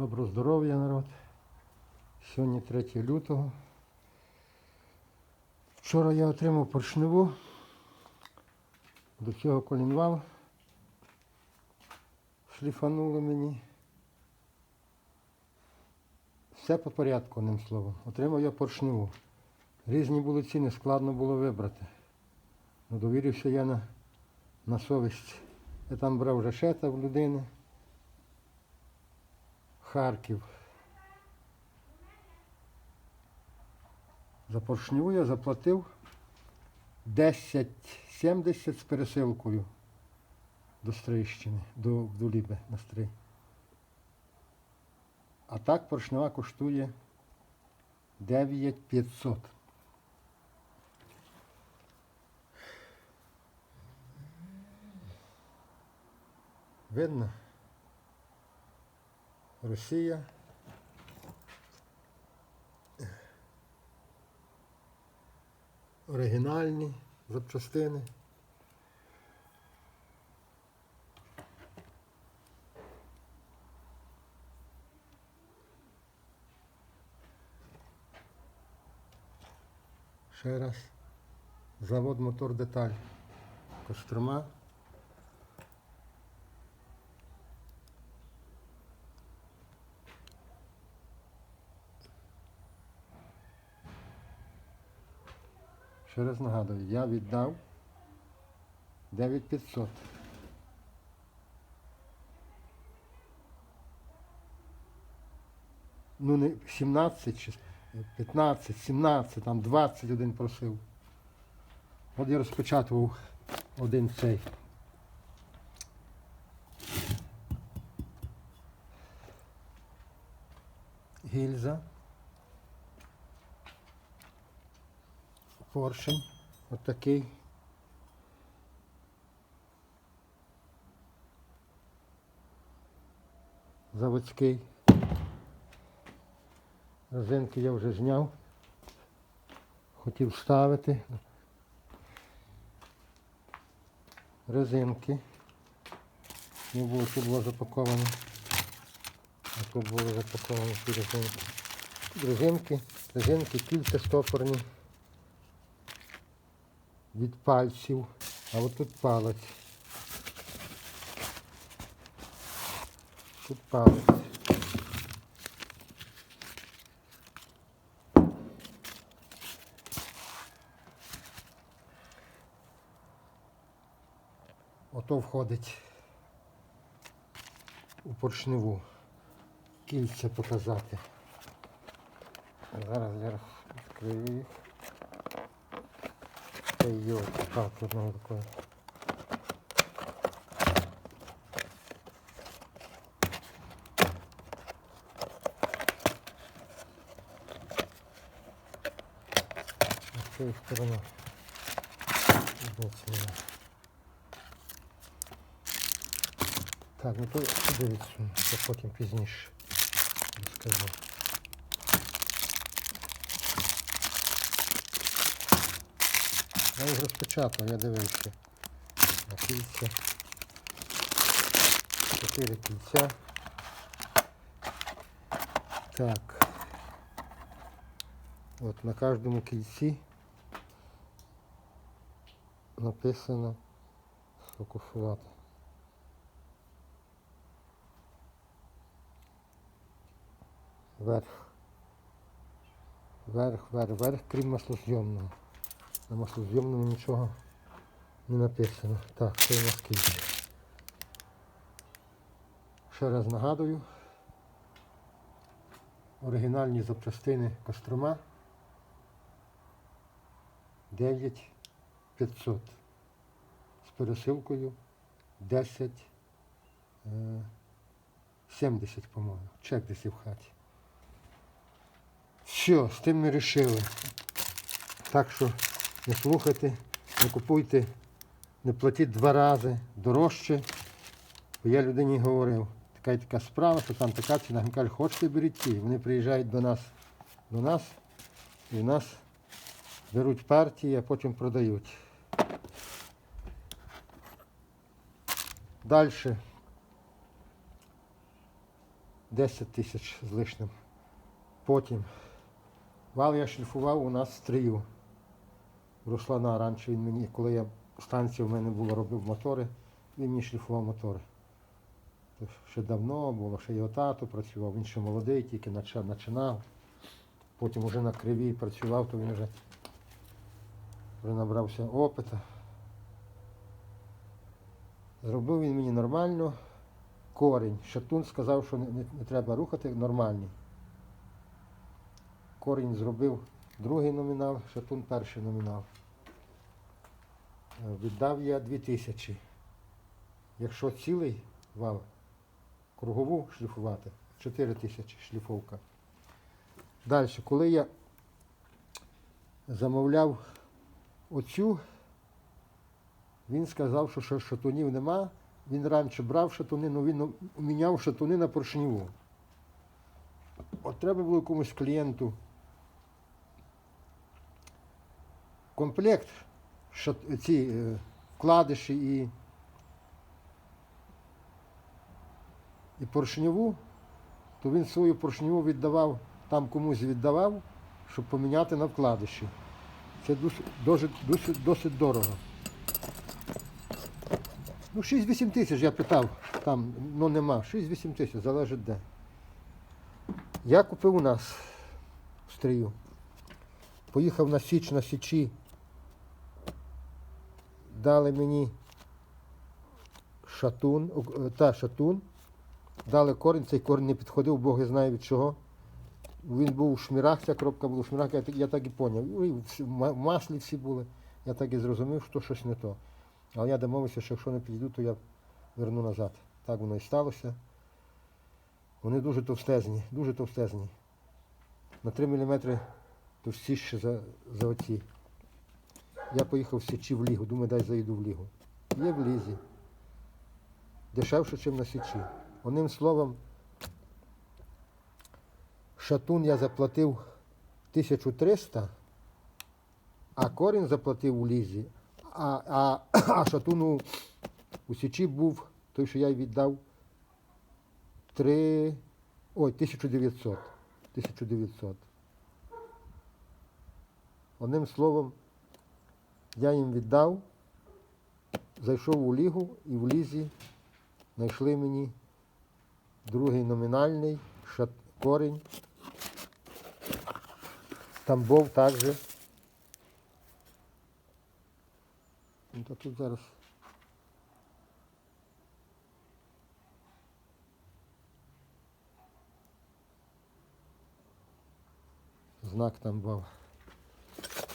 Доброго здоров'я, народ. Сьогодні 3 лютого. Вчора я отримав поршневу. До цього колінвал. Шліфанули мені. Все по порядку, одним словом. Отримав я поршневу. Різні були ціни, складно було вибрати. Ну, довірився я на, на совість. Я там брав решета в людини. Харків. За поршневу я заплатив 10,70 з пересилкою до Стрийщини, до, до Ліби на Стрий. А так поршнева коштує 9500. Видно? Росія. Оригінальні запчастини. Ще раз. Завод мотор деталь. Кострома. Ще раз нагадую, я віддав 9500. Ну не 17 15, 17, там 21 просив. От я розпечатував один цей. Гільза. Поршень отакий. Заводський. Резинки я вже зняв. Хотів ставити. Резинки. Не було, тут було запаковано. А тут були запаковані ці резинки. Резинки, резинки, кільця стопорні від пальців, а от тут палець. Тут палець. Ото входить у поршневу. Кільця показати. Зараз я відкрию їх. Ой, елки, палки одного такое. С цієї сторони. Дивіться мене. Так, ну то дивіться, це потім пізніше розкажу. Я їх розпечатав, я дивився. На кільця. Чотири кільця. Так. От на кожному кільці написано сфокусувати. Верх. Верх, верх, верх, крім маслозйомного. На маслозйомному нічого не написано. Так, це у нас кільця. Ще раз нагадую. Оригінальні запчастини Кострома 9500 з пересилкою 10 е, 70, по-моєму. Чек десь в хаті. Все, з тим ми вирішили. Так що не слухайте, не купуйте, не платіть два рази дорожче. Бо я людині говорив, така і така справа, що там така ціна. Він каже, хочете беріть ті. Вони приїжджають до нас, до нас і в нас беруть партії, а потім продають. Далі 10 тисяч з лишним. Потім вал я шліфував у нас стрію. Руслана раніше він мені, коли я станція в мене була, робив мотори, він мені шліфував мотори. То ще давно було, ще його тато працював, він ще молодий, тільки починав. Потім вже на кривій працював, то він вже, вже набрався опиту. Зробив він мені нормально. Корінь. Шатун сказав, що не, не, не треба рухати, нормальний. Корінь зробив другий номінал, шатун перший номінал. Віддав я 2000. Якщо цілий вал, кругову шліфувати, 4 тисячі шліфовка. Далі, коли я замовляв оцю, він сказав, що шатунів нема. Він раніше брав шатуни, але він міняв шатуни на поршневу. От треба було якомусь клієнту комплект, шат- ці е, вкладиші і, і поршневу, то він свою поршневу віддавав, там комусь віддавав, щоб поміняти на вкладиші. Це досить, досить, досить дорого. Ну, 6-8 тисяч я питав, там, ну нема. 6-8 тисяч, залежить де. Я купив у нас в стрію. Поїхав на Січ на Січі. Дали мені шатун, е, та шатун. Дали корінь, цей корінь не підходив, Бог знає від чого. Він був у шмірах, ця кропка була у шмірах, я, так- я так і зрозумів. В в маслі всі були. Я так і зрозумів, що щось не то. Але я домовився, що якщо не підійду, то я верну назад. Так воно і сталося. Вони дуже товстезні, дуже товстезні. На 3 мм товстіші за, за оці. Я поїхав Січі в Лігу, думаю, дай заїду в Лігу. Є в Лізі. Дешевше, ніж на Січі. Одним словом, шатун я заплатив 1300, а корінь заплатив у Лізі, а, а, а шатуну у Січі був той, що я й віддав 3, ой, 1900. 1900. Одним словом, я їм віддав, зайшов у лігу і в лізі знайшли мені другий номінальний шат, корінь. Тамбов також. Ну, тут зараз. Знак там був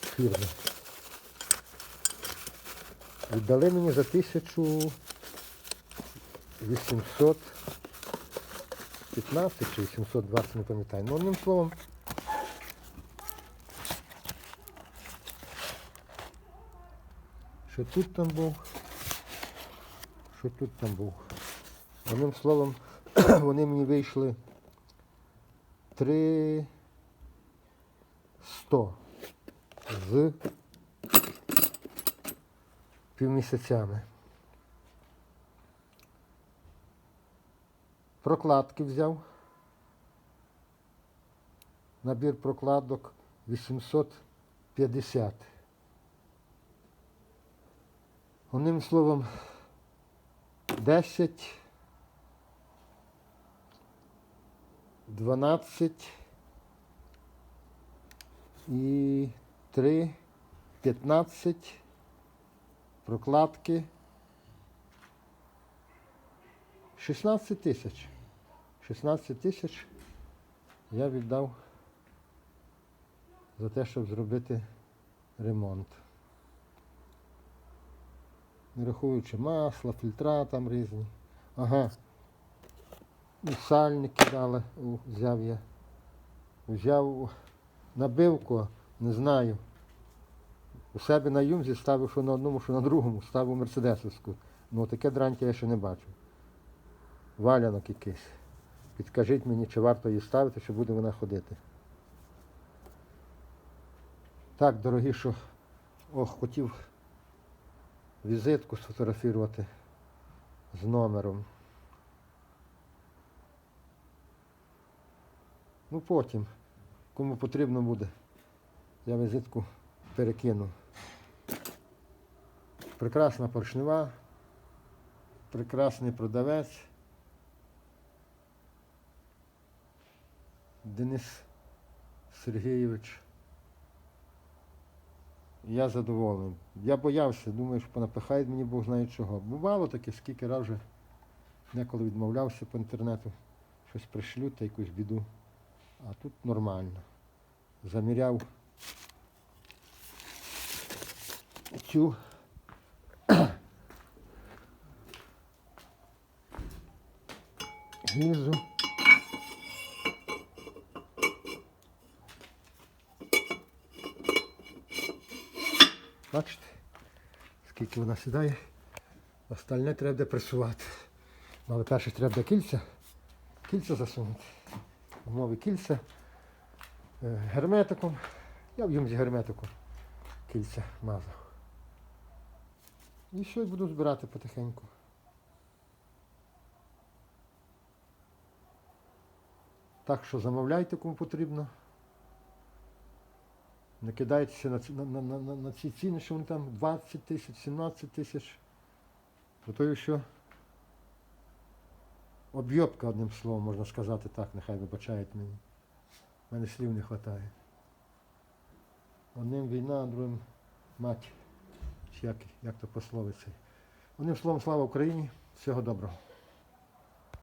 фірми. Віддали мені за 1815 чи 820, не пам'ятаю. Ну, одним словом. Що тут там був? Що тут там був? Одним словом, вони мені вийшли 3 100 з півмісяцями. Прокладки взяв. Набір прокладок 850. Одним словом, 10, 12 і 3, 15 прокладки. 16 тисяч. 16 тисяч я віддав за те, щоб зробити ремонт. Не рахуючи масла, фільтра там різні. Ага. І сальники дали, взяв я. Взяв набивку, не знаю. У себе на юмзі ставив, що на одному, що на другому, ставив мерседесовську. Ну таке дрантя я ще не бачив. Валянок якийсь. Підкажіть мені, чи варто її ставити, чи буде вона ходити. Так, дорогі, що ох, хотів візитку сфотографувати з номером. Ну потім, кому потрібно буде, я візитку перекину. Прекрасна поршнева, прекрасний продавець. Денис Сергійович. Я задоволений. Я боявся, думаю, що понапихають мені Бог знає чого. Бувало таке, скільки разів вже деколи відмовлявся по інтернету, щось пришлють та якусь біду. А тут нормально. Заміряв цю гільзу. Бачите, скільки вона сідає, остальне треба буде пресувати. Але перше треба буде кільця, кільця засунути. Нові кільця е, герметиком. Я в з герметиком кільця мазав. І що буду збирати потихеньку. Так що замовляйте, кому потрібно. Не кидайтеся на, ці- на, на, на, на- ці ціни, що вони там 20 тисяч, 17 тисяч. Про те, що об'єбка, одним словом, можна сказати так, нехай вибачають мені. У мене слів не вистачає. Одним війна, другим мать. Як, як то пословиться. Одним словом, слава Україні. Всього доброго.